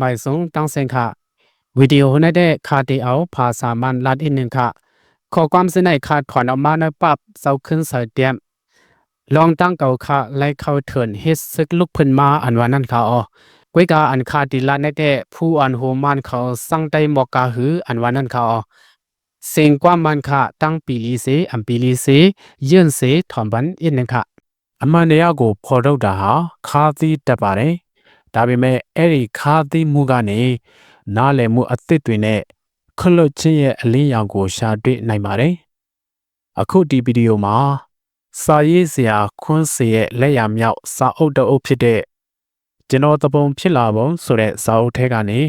မိုင်ဆုံတောင်းစင်ခဗီဒီယိုနဲ့ခါတီအောင်ภาษามันลัดอินนึงค่ะขอความสินในขาดขอนออกมาในปับเซาขึ้นใส่เตียมลองตั้งเก่าค่ะไล่เข้าเถินเฮ็ดซึกลุกขึ้นมาอันว่านั่นค่ะอ๋อก้วยกาอันคาติลาในแต่ผู้อันโหมันเขาสั่งได้หมอกกาหืออันว่านั่นค่ะอ๋อเสียงความมันค่ะตั้งปีลีเสอันปีลีเสยื่นเสถอนบันอินนึงค่ะ အမှန်တရားကိုဖော်ထုတ်တာဟာခါသီးတက်ပါတယ်။ ဒါပေမဲ့အဲ့ဒီခါသီးမှုကနေနားလည်မှုအသစ်တွေနဲ့ခလွတ်ချင်းရဲ့အလင်းရောင်ကိုရှာတွေ့နိုင်ပါတယ်။အခုဒီဗီဒီယိုမှာစာရေးဆရာခွန်းစေရဲ့လက်ရမြောက်စာအုပ်တအုပ်ဖြစ်တဲ့ကျွန်တော်တပုံဖြစ်လာပုံဆိုတဲ့စာအုပ်ထဲကနေ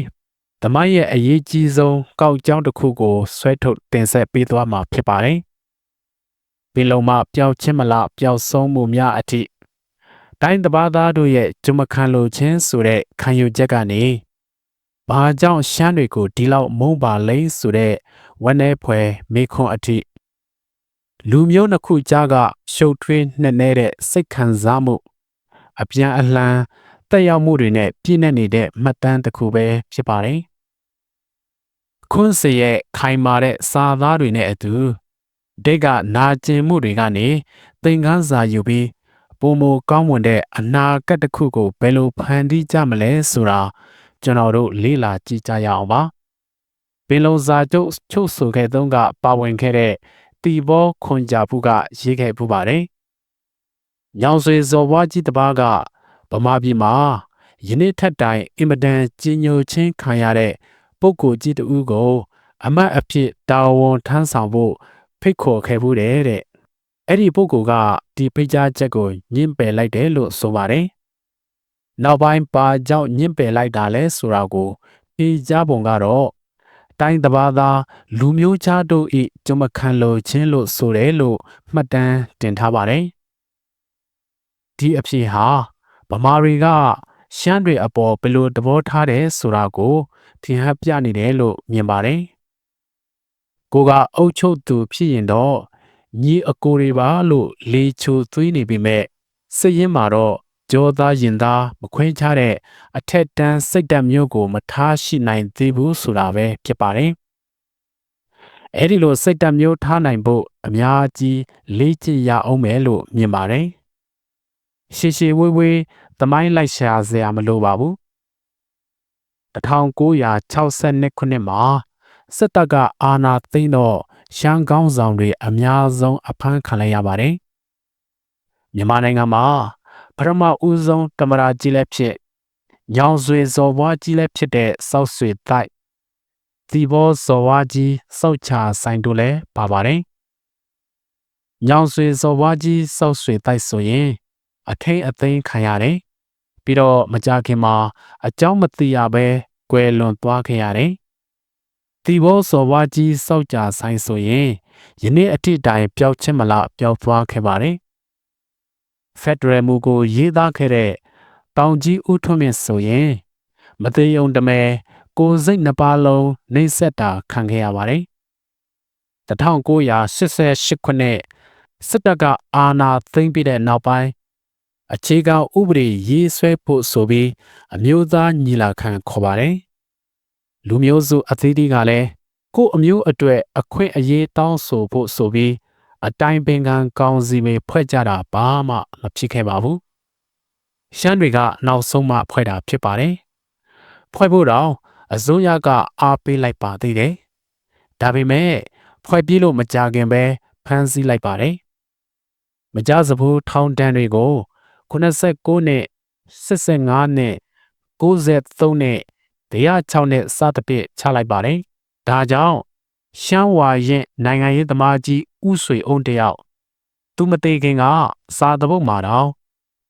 ဓမ္မရဲ့အရေးကြီးဆုံးကောက်ကြောင်းတစ်ခုကိုဆွဲထုတ်တင်ဆက်ပေးသွားမှာဖြစ်ပါတယ်။ပင်လုံးမပျောက်ချင်းမလားပျောက်ဆုံးမှုများအထိ တိုင်းတပါသားတို့ရဲ့ဂျုံမခံလိုခြင်းဆိုတဲ့ခံယူချက်ကနေဘာကြောင့်ရှမ်းတွေကိုဒီလောက်မုံပါလိမ့်ဆိုတဲ့ဝန်းနေဖွဲမေခွန်အထိလူမျိုးနှစ်ခုကြားကရှုပ်ထွေးနှက်နေတဲ့စိတ်ခံစားမှု အပြန်အလှန်တက်ရောက်မှုတွေနဲ့ပြည့်နေနေတဲ့မှတ်တမ်းတစ်ခုပဲဖြစ်ပါတယ်။ခွန်းစရဲ့ခိုင်မာတဲ့စာသားတွေနဲ့အတူဒိတ်ကနာကျင်မှုတွေကနေသင်ခန်းစာယူပြီး ပုံမကောင်းမွန်တဲ့အနာဂတ်တစ်ခုကိုဘယ်လိုဖန်တီးကြမလဲဆိုတာကျွန်တော်တို့လေ့လာကြည့်ကြရအောင်ပါပင်လုံစာချုပ်ချုပ်ဆိုခဲ့သုံးကပါဝင်ခဲ့တဲ့တီဘောခွန်ကြဘူးကရေးခဲ့ပူပါတယ်ညောင်ဆွေဇော်ဘွားကြီးတစ်ပါးကဗမာပြည်မှာယနေ့ထက်တိုင်အင်မတန်ကြီးညိုချင်းခံရတဲ့ပုဂ္ဂိုလ်ကြီးတဦးကို အမတ်အဖြစ်တာဝန်ထမ်းဆောင်ဖို့ဖိတ်ခေါ်ခဲ့ဘူးတဲ့တဲ့ အဲ့ဒီပုဂ္ဂိုလ်ကဒီဖိတ်ကြားချက်ကိုညှင်းပယ်လိုက်တယ်လို့ဆိုပါတယ်နောက်ပိုင်းပါကြောင့်ညှင်းပယ်လိုက်တာလဲဆိုတာကိုဖြေကြားပုံကတော့တိုင်းတဘာသာလူမျိုးခြားတို့ဤကျမခံလိုခြင်းလို့ဆိုတယ်လို့မှတ်တမ်းတင်ထားပါတယ်ဒီအဖြစ်ဟာဗမာတွေကရှမ်းတွေအပေါ်ဘယ်လိုသဘောထားတယ်ဆိုတာကိုထင်ဟပ်ပြနေတယ်လို့မြင်ပါတယ်ကိုကအုတ်ချုပ်သူဖြစ်ရင်တော့ ညီအကိုတွေပါလို့လေချိုသွေးနေပြီမဲ့စိတ်ရင်းမှာတော့ကြောသားရင်သားမခွဲခြားတဲ့အထက်တန်းစိတ်ဓာတ်မျိုးကို မထားရှိနိုင်သေးဘူးဆိုတာပဲဖြစ်ပါတယ်။အဲဒီလိုစိတ်ဓာတ်မျိုးထားနိုင်ဖို့အများကြီးလေ့ကျင့်ရအောင်မယ်လို့မြင်ပါတယ်။ရှေရှေဝေးဝေးသမိုင်းလိုက်ရှာစရာမလိုပါဘူး။1962ခုနှစ်မှာစစ်တပ်ကအာဏာသိမ်းတော့ ရှမ်းကောင်းဆောင်တွေအများဆုံးအဖမ်းခံလိုက်ရပါတယ်။မြန်မာနိုင်ငံမှာပထမဦးဆုံးတမရာကြီးလည်းဖြစ်ညောင်ဆွေဇော်ဘွားကြီးလည်းဖြစ်တဲ့စောက်ဆွေတိုက်ဒီဘောဇော်ဘွားကြီးစောက်ချဆိုင်တို့လည်းပါပါတယ်။ညောင်ဆွေဇော်ဘွားကြီးစောက်ဆွေတိုက်ဆိုရင်အထိန်အသိမ်းခံရတယ်။ပြီးတော့မကြခင်မှာအเจ้าမသိရဘဲကွယ်လွန်သွားခဲ့ရတယ် တီဘောစော်ဝါကြီးစောက်ကြဆိုင်ဆိုရင်ယနေ့အထိတိုင်ပျောက်ချင်းမလားပျောက်သွားခဲ့ပါတယ်ဖက်ဒရယ်မူကိုရေးသားခဲ့တဲ့တောင်ကြီးဦးထွန်းမြင့်ဆိုရင်မသေးယုံတမဲကိုစိတ်နှပါလုံးနှိမ့်ဆက်တာခံခဲ့ရပါတယ်1988ခုနှစ်စစ်တပ်ကအာဏာသိမ်းပြီးတဲ့နောက်ပိုင်းအခြေခံဥပဒေရေးဆွဲဖို့ဆိုပြီးအမျိုးသားညီလာခံခေါ်ပါတယ် လူမျိုးစုအသီးသီးကလည်းကို့အမျိုးအတွေ့အခွင့်အရေးတောင်းဆိုဖို့ဆိုပြီးအတိုင်းပင်ခံကောင်းစီမေဖွဲ့ကြတာဘာမှမဖြစ်ခဲ့ပါဘူးရှမ်းတွေကနောက်ဆုံးမှဖွဲ့တာဖြစ်ပါတယ်ဖွဲ့ဖို့တော့အစိုးရကအားပေးလိုက်ပါသေးတယ်ဒါပေမဲ့ဖွဲ့ပြီးလို့မကြခင်ပဲဖမ်းဆီးလိုက်ပါတယ်မကြစဘူးထောင်တန်းတွေကို89နဲ့85နဲ့93နဲ့ 106နဲ့စသဖြင့်ချလိုက်ပါတယ်။ဒါကြောင့်ရှမ်းဝါရင်နိုင်ငံရေးသမားကြီးဥဆွေအုံးတယောက်သူမသေးခင်ကစာတပုတ်မှာတော့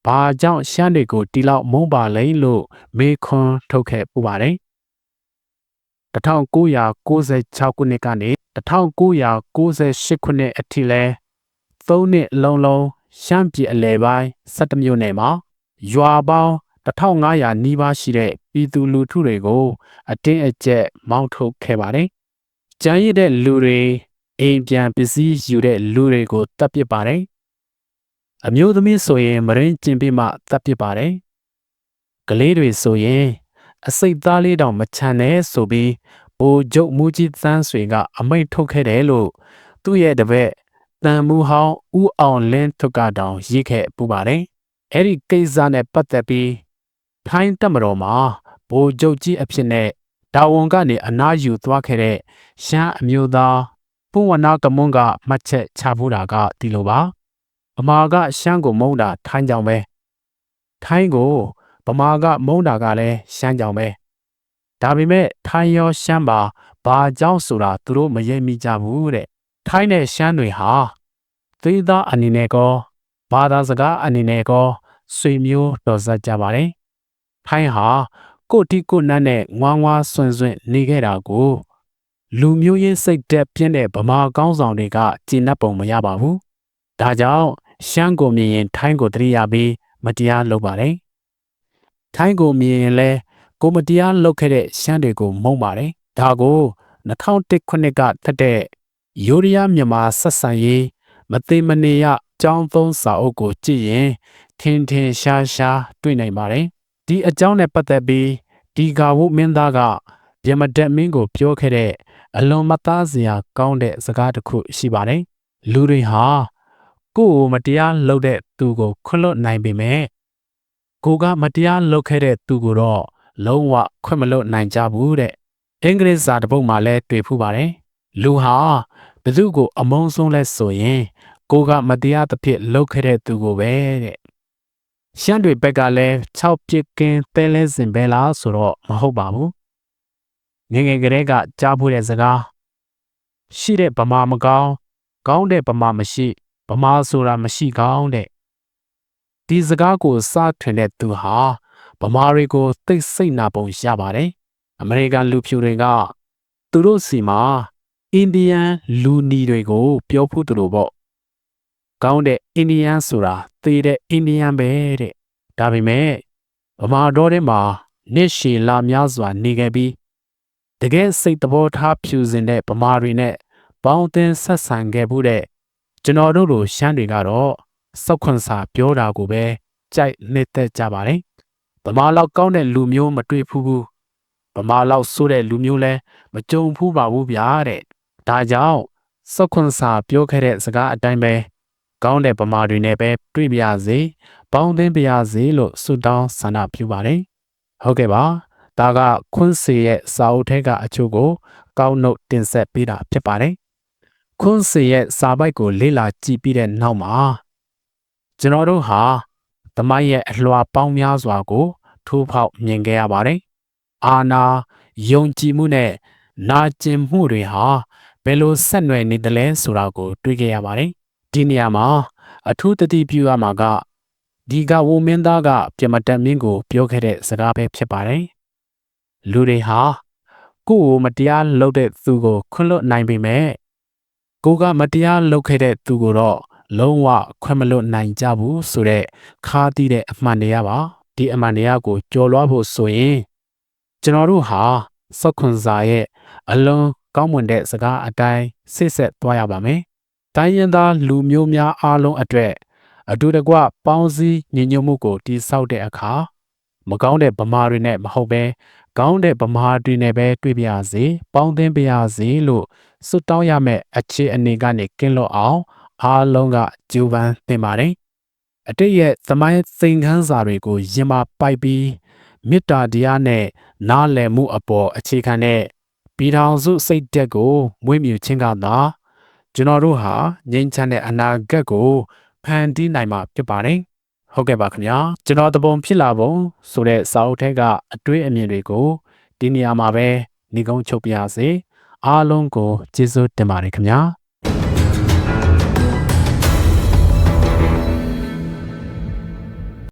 ဘာကြောင့်ရှမ်းတွေကိုတီလောက်မုန်းပါလိမ့်လို့မေခွန်းထုတ်ခဲ့ပူပါတယ်။1996ခုနှစ်ကနေ1998ခုနှစ်အထိလဲသုံးနှစ်လုံးလုံးရှမ်းပြည်အလဲပိုင်း17မြို့နယ်မှာရွာပေါင်း 1500နီးပါးရှိတဲ့ပြည်သူလူထုတွေကိုအတင်းအကျပ်မောင်းထုတ်ခဲ့ပါတယ်။ကြမ်းရည်တဲ့လူတွေအိမ်ပြန်ပစ္စည်းယူတဲ့လူတွေကိုတပ်ပစ်ပါတယ်။အမျိုးသမီးဆိုရင်မရင်းကျင်ပြီးမှတပ်ပစ်ပါတယ်။ကလေးတွေဆိုရင်အစိတ်သားလေးတောင်မချန်နဲ့ဆိုပြီးဘိုလ်ချုပ်မူကြီးသန်းဆွေက အမိန့်ထုတ်ခဲ့တယ်လို့သူ့ရဲ့တပည့်တန်မူဟောင်းဦးအောင်လင်းထုတ်ကတောင်ရေးခဲ့ပူပါတယ်။အဲ့ဒီကိစ္စနဲ့ပတ်သက်ပြီး ထိုင်းတပ်မတော်မှာဘိုလ်ချုပ်ကြီးအဖြစ်နဲ့တာဝန်ကနေအနားယူသွားခဲ့တဲ့ရှမ်းအမျိုးသားပူဝနာကမွန်းကမှတ်ချက်ချဖို့တာကဒီလိုပါဗမာကရှမ်းကိုမုန်းတာထိုင်းကြောင်ပဲထိုင်းကိုဗမာကမုန်းတာကလည်းရှမ်းကြောင်ပဲဒါပေမဲ့ထိုင်းရောရှမ်းပါဘာကြောင့်ဆိုတာသူတို့မရိပ်မိကြဘူးတဲ့ထိုင်းနဲ့ရှမ်းတွေဟာသေးသားအနေနဲ့ကောဘာသာစကားအနေနဲ့ကောဆွေမျိုးတော်စပ်ကြပါတယ် ထိုင်းဟာကိုတိကိုနတ်နဲ့ငွားငွားဆွင်ဆွင်နေခဲ့တာကိုလူမျိုးရေးစိတ်တက်ပြင်းတဲ့ဗမာကောင်းဆောင်တွေကကျင့်납ပုံမရပါဘူး။ဒါကြောင့်ရှမ်းကိုမြင်ရင်ထိုင်းကိုတရိယာပြီးမတရားလုပ်ပါတယ်။ထိုင်းကိုမြင်ရင်လဲကိုမတရားလုပ်ခဲ့တဲ့ရှမ်းတွေကိုမုန်းပါတယ်။ဒါကို2001ခုနှစ်ကထက်တဲ့ယူရီးယားမြန်မာဆက်ဆံရေးမသိမနေရကြောင်းသုံးစာအုပ်ကိုကြည့်ရင်ထင်ထင်ရှားရှားတွေ့နိုင်ပါတယ်။ ဒီအကြောင်းနဲ့ပတ်သက်ပြီးဒီဂါဝုမင်းသားကပြမတက်မင်းကို ပြောခဲ့တဲ့အလွန်မသားစရာကောင်းတဲ့စကားတစ်ခုရှိပါတယ်။လူတွေဟာကိုယ့်ကိုမတရားလုပ်တဲ့သူကိုခွလွတ်နိုင်ပေမဲ့ကိုကမတရားလုပ်ခဲ့တဲ့သူကိုတော့လုံးဝခွင့်မလွတ်နိုင်ကြဘူးတဲ့အင်္ဂလိပ်စာတစ်ပုဒ်မှာလည်းတွေ့ဖူးပါတယ်။လူဟာဘယ်သူကိုအမုန်းဆုံးလဲဆိုရင်ကိုကမတရားသဖြင့်လုပ်ခဲ့တဲ့သူကိုပဲတဲ့ ရှမ်းတွေဘက်ကလည်း6ပြစ်ကင်းတဲလဲစင်ပဲလားဆိုတော့မဟုတ်ပါဘူးငယ်ငယ်ကလေးကကြားဖို့တဲ့စကားရှိတဲ့ဗမာမကောင်းကောင်းတဲ့ဗမာမရှိဗမာဆိုတာမရှိကောင်းတဲ့ဒီစကားကိုစထွင်တဲ့သူဟာဗမာတွေကိုသိစိတ်နာပုံရပါတယ်အမေရိကန်လူဖြူတွေကသူတို့စီမှာအိန္ဒိယန်လူနီတွေကို ပြောဖို့သူတို့ပေါ့ ကောင်းတဲ့အိန္ဒိယန်ဆိုတာသေတဲ့အိန္ဒိယန်ပဲတဲ့ဒါပေမဲ့ဗမာတော်ထဲမှာနှစ်ရှည်လာများစွာနေခဲ့ပြီးတကယ်စိတ်သဘောထားဖြူစင်တဲ့ဗမာတွေနဲ့ပေါင်းသင်းဆက်ဆံခဲ့မှုတဲ့ကျွန်တော်တို့လိုရှမ်းတွေကတော့စောက်ခွန်စာပြောတာကိုပဲကြိုက်နှစ်သက်ကြပါတယ်ဗမာလောက်ကောင်းတဲ့လူမျိုးမတွေ့ဖူးဘူးဗမာလောက်ဆိုးတဲ့လူမျိုးလဲမကြုံဖူးပါဘူးဗျာတဲ့ဒါကြောင့်စောက်ခွန်စာပြောခဲ့တဲ့စကားအတိုင်းပဲ ကောင်းတဲ့ဗမာတွေနဲ့ပဲတွေ့ပြရစေပေါင်းသင်းပြရစေလို့ဆုတောင်းဆန္ဒပြုပါတယ်ဟုတ်ကဲ့ပါဒါကခွန်းစီရဲ့စာအုပ်ထဲကအချို့ကို ကောင်းနှုတ်တင်ဆက်ပေးတာဖြစ်ပါတယ်ခွန်းစီရဲ့စာပိုက်ကိုလေ့လာကြည့်ပြီးတဲ့နောက်မှာကျွန်တော်တို့ဟာသမိုင်းရဲ့အလွှာပေါင်းများစွာကို ထိုးဖောက်မြင်ခဲ့ရပါတယ်အာနာယုံကြည်မှုနဲ့နာကျင်မှုတွေဟာဘယ်လိုဆက်နွယ်နေတယ်လဲဆိုတာကို တွေ့ခဲ့ရပါတယ် ဒီနေရာမှာအထူးတတိပြုရမှာကဒီကဝုံမင်းသားကပြမတက်မင်းကို ပြောခဲ့တဲ့စကားပဲဖြစ်ပါတယ်လူတွေဟာကိုယ့်ကိုမတရားလုပ်တဲ့သူကိုခွင့်လွတ်နိုင်ပေမဲ့ကိုကမတရားလုပ်ခဲ့တဲ့သူကိုတော့လုံးဝခွင့်မလွတ်နိုင်ကြဘူးဆိုတဲ့ခါးသီးတဲ့အမှန်တရားပါဒီအမှန်တရားကိုကြော်လွှားဖို့ဆိုရင်ကျွန်တော်တို့ဟာစောက်ခွန်စာရဲ့အလုံးကောင်းမွန်တဲ့စကားအတိုင်းဆစ်ဆက်သွားရပါမယ် တိုင်းရင်းသားလူမျိုးများအားလုံးအတွက်အတူတကွပေါင်းစည်းညီညွတ်မှုကိုတည်ဆောက်တဲ့အခါမကောင်းတဲ့ဗမာတွေနဲ့မဟုတ်ပဲကောင်းတဲ့ဗမာတွေနဲ့ပဲတွေ့ပြရစေပေါင်းသင်းပြရစေလို့ဆုတောင်းရမယ့်အခြေအနေကနေကင်းလွတ်အောင်အားလုံးကကြိုးပမ်းသင့်ပါတယ်အတိတ်ရဲ့သမိုင်းသင်ခန်းစာတွေကိုရင်မာပိုက်ပြီးမေတ္တာတရားနဲ့နားလည်မှုအပေါ်အခြေခံတဲ့ပြည်ထောင်စုစိတ်သက်ကိုမွေးမြူခြင်းကသာ ကျွန်တော်တို့ဟာငြိမ်းချမ်းတဲ့အနာဂတ်ကိုဖန်တီးနိုင်မှာဖြစ်ပါတယ်။ဟုတ်ကဲ့ပါခင်ဗျာကျွန်တော်တပုံဖြစ်လာပုံဆိုတဲ့စာအုပ်ထဲကအတွေ့အမြင်တွေကိုဒီနေရာမှာပဲညီကုန်းချုပ်ပြရစေအားလုံးကိုကျေးဇူးတင်ပါတယ်ခင်ဗျာ။